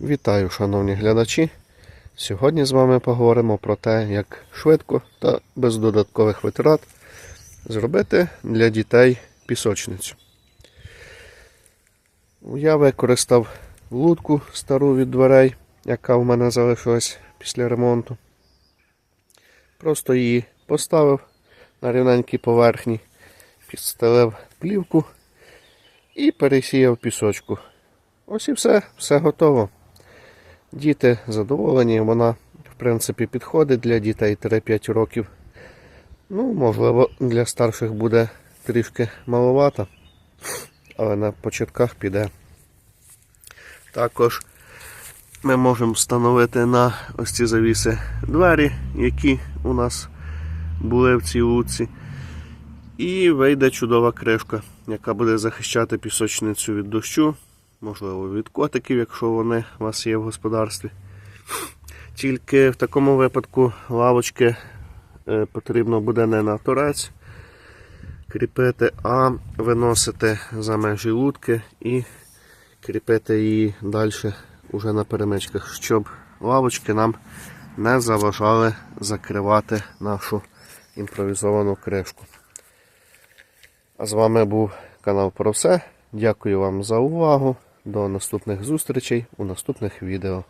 Вітаю, шановні глядачі. Сьогодні з вами поговоримо про те, як швидко та без додаткових витрат зробити для дітей пісочницю. Я використав лутку стару від дверей, яка в мене залишилась після ремонту. Просто її поставив на рівненькій поверхні, підстелив плівку і пересіяв пісочку. Ось і все, все готово. Діти задоволені, вона, в принципі, підходить для дітей 3-5 років. Ну, можливо, для старших буде трішки маловато, але на початках піде. Також ми можемо встановити на ось ці завіси двері, які у нас були в цій луці. І вийде чудова кришка, яка буде захищати пісочницю від дощу, можливо, від котиків, якщо вони у вас є в господарстві. Тільки в такому випадку лавочки е, потрібно буде не на торець кріпити, а виносити за межі лутки і кріпити її далі уже на перемичках, щоб лавочки нам не заважали закривати нашу імпровізовану кришку. А з вами був канал про все. Дякую вам за увагу. До наступних зустрічей у наступних відео.